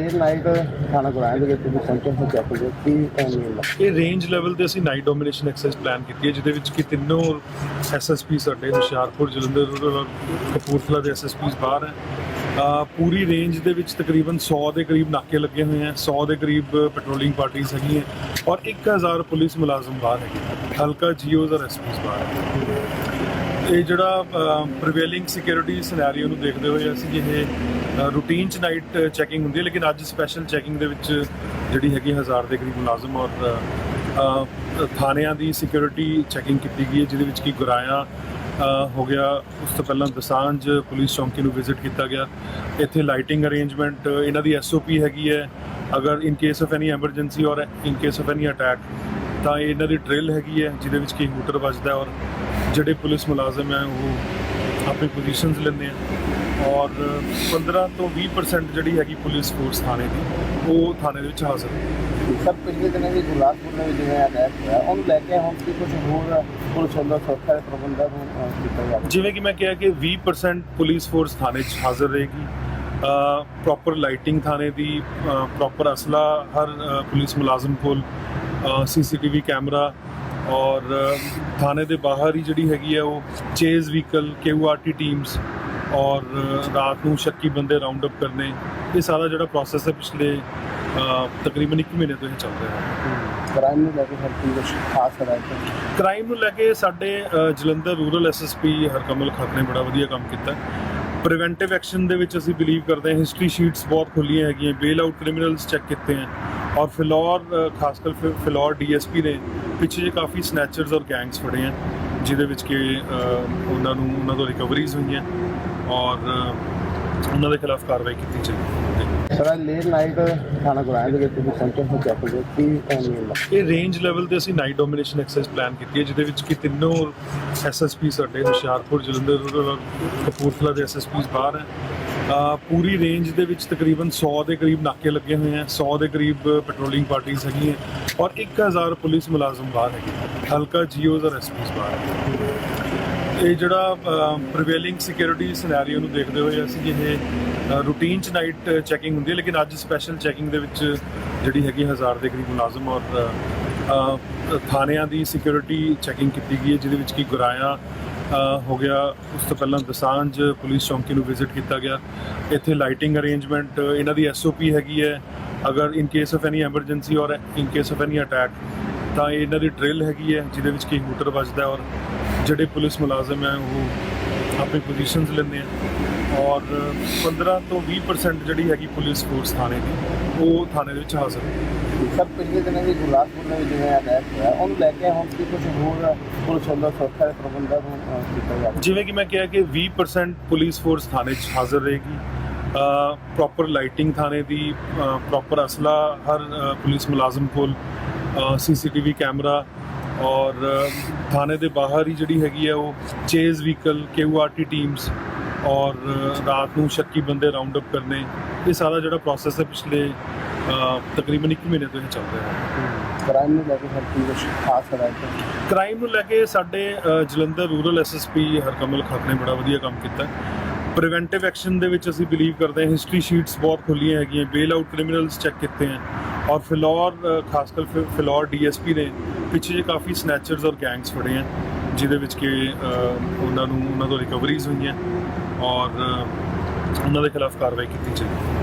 Late night ਥਾਣਾ ਗੁਰਾਇਆ ਦੇ ਵਿੱਚ ਤੁਸੀਂ ਪਹੁੰਚੇ ਹੋ ਚੈੱਕ ਕਰੋ ਕੀ ਟਾਈਮ ਹੈ? ਇਹ ਰੇਂਜ ਲੈਵਲ ਤੇ ਅਸੀਂ ਨਾਈਟ ਡੋਮੀਨੇਸ਼ਨ ਐਕਸਰਸਾਈਜ਼ ਪਲਾਨ ਕੀਤੀ ਹੈ, ਜਿਹਦੇ ਵਿੱਚ ਕਿ ਤਿੰਨੋਂ ਐਸਐਸਪੀ ਸਾਡੇ ਹੁਸ਼ਿਆਰਪੁਰ, ਜਲੰਧਰ ਰੂਰਲ ਔਰ ਕਪੂਰਥਲਾ ਦੇ ਐਸਐਸਪੀਸ ਬਾਹਰ ਹੈ। ਪੂਰੀ ਰੇਂਜ ਦੇ ਵਿੱਚ ਤਕਰੀਬਨ 100 ਦੇ ਕਰੀਬ ਨਾਕੇ ਲੱਗੇ ਹੋਏ ਹੈ 100 ਦੇ ਕਰੀਬ ਪੈਟਰੋਲਿੰਗ ਪਾਰਟੀਆਂ ਹੈਗੀਆਂ ਔਰ 1000 ਪੁਲਿਸ ਮੁਲਾਜ਼ਮ ਬਾਹਰ ਹੈਗੇ ਹਲਕਾ ਜੀਓਜ਼ ਔਰ ਐਸਪੀਸ ਬਾਹਰ ਹੈ। ਇਹ ਜਿਹੜਾ ਪ੍ਰੀਵੇਲਿੰਗ ਸਿਕਿਉਰਿਟੀ ਸਿਨੈਰੀਓ ਨੂੰ ਦੇਖਦੇ ਹੋਏ ਅਸੀਂ ਇਹ ਰੂਟੀਨ ਚ ਨਾਈਟ ਚੈਕਿੰਗ ਹੁੰਦੀ ਹੈ, ਲੇਕਿਨ ਅੱਜ ਸਪੈਸ਼ਲ ਚੈਕਿੰਗ ਦੇ ਵਿੱਚ ਜਿਹੜੀ ਹੈਗੀ ਹਜ਼ਾਰ ਦੇ ਕਰੀਬ ਮੁਲਾਜ਼ਮ ਔਰ ਥਾਣਿਆਂ ਦੀ ਸਿਕਿਉਰਿਟੀ ਚੈਕਿੰਗ ਕੀਤੀ ਗਈ ਹੈ, ਜਿਹਦੇ ਵਿੱਚ ਕੀ ਗੁਰਾਇਆ ਹੋ ਗਿਆ, ਉਸ ਤੋਂ ਪਹਿਲਾਂ ਦਸਾਂਝ ਪੁਲਿਸ ਚੌਂਕੀ ਨੂੰ ਵਿਜ਼ਿਟ ਕੀਤਾ ਗਿਆ। ਇੱਥੇ ਲਾਈਟਿੰਗ ਅਰੇਂਜਮੈਂਟ ਇਹਨਾਂ ਦੀ ਐਸਓਪੀ ਹੈਗੀ ਹੈ, ਅਗਰ in case of any emergency ਔਰ in case of any attack ਤਾਂ ਇਹਨਾਂ ਦੀ ਡਰਿਲ ਹੈਗੀ ਹੈ, ਜਿਹਦੇ ਵਿੱਚ ਕੀ ਹੂਟਰ ਵੱਜਦਾ ਔਰ ਜਿਹੜੇ ਪੁਲਿਸ ਮੁਲਾਜ਼ਮ ਹੈ ਉਹ ਆਪਣੀ ਪੋਜੀਸ਼ਨਸ ਲੈਂਦੇ ਆ। ਔਰ 15 ਤੋਂ 20% ਜਿਹੜੀ ਹੈਗੀ ਪੁਲਿਸ ਫੋਰਸ ਥਾਣੇ ਦੀ ਉਹ ਥਾਣੇ ਦੇ ਵਿੱਚ ਹਾਜ਼ਰ ਸਭ ਪਿਛਲੇ ਦਿਨਾਂ ਦੀ ਗੁਰਦਾਸਪੁਰ ਦੇ ਵਿੱਚ ਜਿਵੇਂ ਅਟੈਕ ਹੋਇਆ ਉਹਨੂੰ ਲੈ ਕੇ ਹੁਣ ਕੀ ਕੁਝ ਹੋਰ ਪੁਲਿਸ ਵੱਲੋਂ ਸੁਰੱਖਿਆ ਦੇ ਪ੍ਰਬੰਧਾਂ ਨੂੰ ਕੀਤਾ ਜਾਵੇ ਜਿਵੇਂ ਕਿ ਮੈਂ ਕਿਹਾ ਕਿ 20% ਪੁਲਿਸ ਫੋਰਸ ਥਾਣੇ 'ਚ ਹਾਜ਼ਰ ਰਹੇਗੀ। ਪ੍ਰੋਪਰ ਲਾਈਟਿੰਗ ਥਾਣੇ ਦੀ ਪ੍ਰੋਪਰ ਅਸਲਾ ਹਰ ਪੁਲਿਸ ਮੁਲਾਜ਼ਮ ਕੋਲ ਸੀਸੀਟੀਵੀ ਕੈਮਰਾ ਔਰ ਥਾਣੇ ਦੇ ਬਾਹਰ ਹੀ ਜਿਹੜੀ ਹੈਗੀ ਹੈ ਉਹ ਚੇਜ਼ ਵਹੀਕਲ ਕਿਊਆਰਟੀ ਟੀਮਸ ਔਰ ਰਾਤ ਨੂੰ ਸ਼ੱਕੀ ਬੰਦੇ ਰਾਉਂਡ ਅਪ ਕਰਨੇ ਇਹ ਸਾਰਾ ਜਿਹੜਾ ਪ੍ਰੋਸੈਸ ਹੈ ਪਿਛਲੇ ਤਕਰੀਬਨ 1 ਮਹੀਨੇ ਤੋਂ ਇਹ ਚੱਲ ਰਿਹਾ ਹੈ। ਕ੍ਰਾਈਮ ਨੂੰ ਲੈ ਕੇ ਹਰ ਕੀ ਕੁਝ ਖਾਸ ਹਦਾਇਤਾਂ ਕ੍ਰਾਈਮ ਨੂੰ ਲੈ ਕੇ ਸਾਡੇ ਜਲੰਧਰ ਰੂਰਲ ਐਸਐਸਪੀ ਹਰਕਮਲ ਖੱਤ ਨੇ ਬੜਾ ਵਧੀਆ ਕੰਮ ਕੀਤਾ। ਪ੍ਰੀਵੈਂਟਿਵ ਐਕਸ਼ਨ ਦੇ ਵਿੱਚ ਅਸੀਂ ਬਿਲੀਵ ਕਰਦੇ ਹਾਂ ਹਿਸਟਰੀ ਸ਼ੀਟਸ ਬਹੁਤ ਖੁੱਲੀਆਂ ਹੈਗੀਆਂ ਬੇਲ ਆਊਟ ਕ੍ਰਿਮੀਨਲਸ ਚੈੱਕ ਕੀਤੇ ਹਨ ਔਰ ਫਿਲੌਰ ਖਾਸ ਕਰ ਫਿਲੌਰ ਡੀਐਸਪੀ ਨੇ ਪਿੱਛੇ ਜੇ ਕਾਫੀ ਸਨੈਚਰਸ ਔਰ ਗੈਂਗਸ ਫੜੇ ਹਨ ਜਿਹਦੇ ਵਿੱਚ ਕਿ ਉਹਨਾਂ ਨੂੰ ਉਹਨਾਂ ਤੋਂ ਰਿਕਵਰੀਜ਼ ਹੋਈਆਂ ਔਰ ਉਹਨਾਂ ਦੇ ਖਿਲਾਫ ਕਾਰਵਾਈ ਕੀਤੀ ਜਾਏਗੀ ਸਰ ਲੇਟ ਨਾਈਟ ਥਾਣਾ ਗੁਰਾਇਆ ਦੇ ਵਿੱਚ ਤੁਸੀਂ ਪਹੁੰਚੇ ਹੋ ਚੈੱਕ ਕਰੋ ਕੀ ਟਾਈਮ ਹੈ ਇਹ ਰੇਂਜ ਲੈਵਲ ਤੇ ਅਸੀਂ ਨਾਈਟ ਡੋਮੀਨੇਸ਼ਨ ਐਕਸਰਸਾਈਜ਼ ਪਲਾਨ ਕੀਤੀ ਹੈ ਜਿਹਦੇ ਵਿੱਚ ਕਿ ਤਿੰਨੋਂ ਐਸਐਸਪੀ ਸਾਡੇ ਹੁਸ਼ਿਆਰਪੁਰ ਜਲੰਧਰ ਰੂਰਲ ਔਰ ਕਪੂਰਥਲਾ ਦੇ ਐਸਐਸਪੀਸ ਬਾਹਰ ਹੈ। ਪੂਰੀ ਰੇਂਜ ਦੇ ਵਿੱਚ ਤਕਰੀਬਨ 100 ਦੇ ਕਰੀਬ ਨਾਕੇ ਲੱਗੇ ਹੋਏ ਹੈ 100 ਦੇ ਕਰੀਬ ਪੈਟਰੋਲਿੰਗ ਪਾਰਟੀਆਂ ਹੈਗੀਆਂ। ਔਰ 1000 ਪੁਲਿਸ ਮੁਲਾਜ਼ਮ ਬਾਹਰ ਹੈਗੇ ਹਲਕਾ ਜੀਓਜ਼ ਔਰ ਐਸਪੀਸ ਬਾਹਰ ਹੈ ਇਹ ਜਿਹੜਾ ਪ੍ਰੀਵੇਲਿੰਗ ਸਿਕਿਉਰਿਟੀ ਸਿਨੈਰੀਓ ਨੂੰ ਦੇਖਦੇ ਹੋਏ ਅਸੀਂ ਇਹ ਰੂਟੀਨ ਚ ਨਾਈਟ ਚੈਕਿੰਗ ਹੁੰਦੀ ਹੈ ਲੇਕਿਨ ਅੱਜ ਸਪੈਸ਼ਲ ਚੈਕਿੰਗ ਦੇ ਵਿੱਚ ਜਿਹੜੀ ਹੈਗੀ ਹਜ਼ਾਰ ਦੇ ਕਰੀਬ ਮੁਲਾਜ਼ਮ ਔਰ ਥਾਣਿਆਂ ਦੀ ਸਿਕਿਉਰਿਟੀ ਚੈਕਿੰਗ ਕੀਤੀ ਗਈ ਹੈ ਜਿਹਦੇ ਵਿੱਚ ਕੀ ਗੁਰਾਇਆ ਹੋ ਗਿਆ ਉਸ ਤੋਂ ਪਹਿਲਾਂ ਦਸਾਂਝ ਪੁਲਿਸ ਚੌਂਕੀ ਨੂੰ ਵਿਜ਼ਿਟ ਕੀਤਾ ਗਿਆ ਇੱਥੇ ਲਾਈਟਿੰਗ ਅਰੇਂਜਮੈਂਟ ਇਹਨਾਂ ਦੀ ਐਸਓਪੀ ਹੈਗੀ ਹੈ ਅਗਰ in case of any emergency ਔਰ in case of any attack ਤਾਂ ਇਹ ਇਹਨਾਂ ਦੀ ਡਰਿਲ ਹੈਗੀ ਹੈ ਜਿਹਦੇ ਵਿੱਚ ਕੀ ਹੂਟਰ ਵੱਜਦਾ ਔਰ ਜਿਹੜੇ ਪੁਲਿਸ ਮੁਲਾਜ਼ਮ ਹੈ ਉਹ ਆਪਣੀ ਪੋਜੀਸ਼ਨਸ ਲੈਂਦੇ ਆ ਔਰ 15 ਤੋਂ 20% ਜਿਹੜੀ ਹੈਗੀ ਪੁਲਿਸ ਫੋਰਸ ਥਾਣੇ ਦੀ ਉਹ ਥਾਣੇ ਦੇ ਵਿੱਚ ਹਾਜ਼ਰ ਹੈ। ਸਭ ਪਿਛਲੇ ਦਿਨਾਂ ਦੀ ਦੇ ਵਿੱਚ ਜਿਵੇਂ ਅਟੈਕ ਹੋਇਆ ਉਹਨੂੰ ਲੈ ਕੇ ਹੁਣ ਕੀ ਕੁਝ ਹੋਰ ਪੁਲਿਸ ਵੱਲੋਂ ਸੁਰੱਖਿਆ ਦੇ ਪ੍ਰਬੰਧਾਂ ਨੂੰ ਕੀਤਾ ਜਿਵੇਂ ਕਿ ਮੈਂ ਕਿਹਾ ਕਿ 20% ਪੁਲਿਸ ਫੋਰਸ ਥਾਣੇ 'ਚ ਹਾਜ਼ਰ ਰਹੇਗੀ। ਪ੍ਰੋਪਰ ਲਾਈਟਿੰਗ ਥਾਣੇ ਦੀ ਪ੍ਰੋਪਰ ਅਸਲਾ ਹਰ ਪੁਲਿਸ ਮੁਲਾਜ਼ਮ ਕੋਲ ਸੀਸੀਟੀਵੀ ਕੈਮਰਾ ਔਰ ਥਾਣੇ ਦੇ ਬਾਹਰ ਹੀ ਜਿਹੜੀ ਹੈਗੀ ਹੈ ਉਹ ਚੇਜ਼ ਵਹੀਕਲ ਕਿਊਆਰਟੀ ਟੀਮਸ ਔਰ ਰਾਤ ਨੂੰ ਸ਼ੱਕੀ ਬੰਦੇ ਰਾਉਂਡ ਅਪ ਕਰਨੇ ਇਹ ਸਾਰਾ ਜਿਹੜਾ ਪ੍ਰੋਸੈਸ ਹੈ ਪਿਛਲੇ ਤਕਰੀਬਨ 1 ਮਹੀਨੇ ਤੋਂ ਇਹ ਚੱਲ ਰਿਹਾ ਹੈ। ਕ੍ਰਾਈਮ ਨੂੰ ਲੈ ਕੇ ਹਰ ਕੀ ਕੁਝ ਖਾਸ ਹਦਾਇਤਾਂ ਕ੍ਰਾਈਮ ਨੂੰ ਲੈ ਕੇ ਸਾਡੇ ਜਲੰਧਰ ਰੂਰਲ ਐਸਐਸਪੀ ਹਰਕਮਲ ਖੱਤ ਨੇ ਬੜਾ ਵਧੀਆ ਕੰਮ ਕੀਤਾ ਪ੍ਰੀਵੈਂਟਿਵ ਐਕਸ਼ਨ ਦੇ ਵਿੱਚ ਅਸੀਂ ਬਿਲੀਵ ਕਰਦੇ ਹਾਂ ਹਿਸਟਰੀ ਸ਼ੀਟਸ ਬਹੁਤ ਖੁੱਲੀਆਂ ਹੈਗੀਆਂ ਬੇਲ ਆਊਟ ਕ੍ਰਿਮੀਨਲਸ ਚੈੱਕ ਕੀਤੇ ਹਨ ਔਰ ਫਿਲੌਰ ਖਾਸ ਕਰ ਫਿ- ਫਿਲੌਰ ਡੀਐਸਪੀ ਨੇ ਪਿੱਛੇ ਜੇ ਕਾਫੀ ਸਨੈਚਰਸ ਔਰ ਗੈਂਗਸ ਫੜੇ ਹਨ ਜਿਹਦੇ ਵਿੱਚ ਕਿ ਉਹਨਾਂ ਨੂੰ, ਉਹਨਾਂ ਤੋਂ ਰਿਕਵਰੀਜ਼ ਹੋਈਆਂ ਔਰ ਉਹਨਾਂ ਦੇ ਖਿਲਾਫ ਕਾਰਵਾਈ ਕੀਤੀ ਜਾਵੇ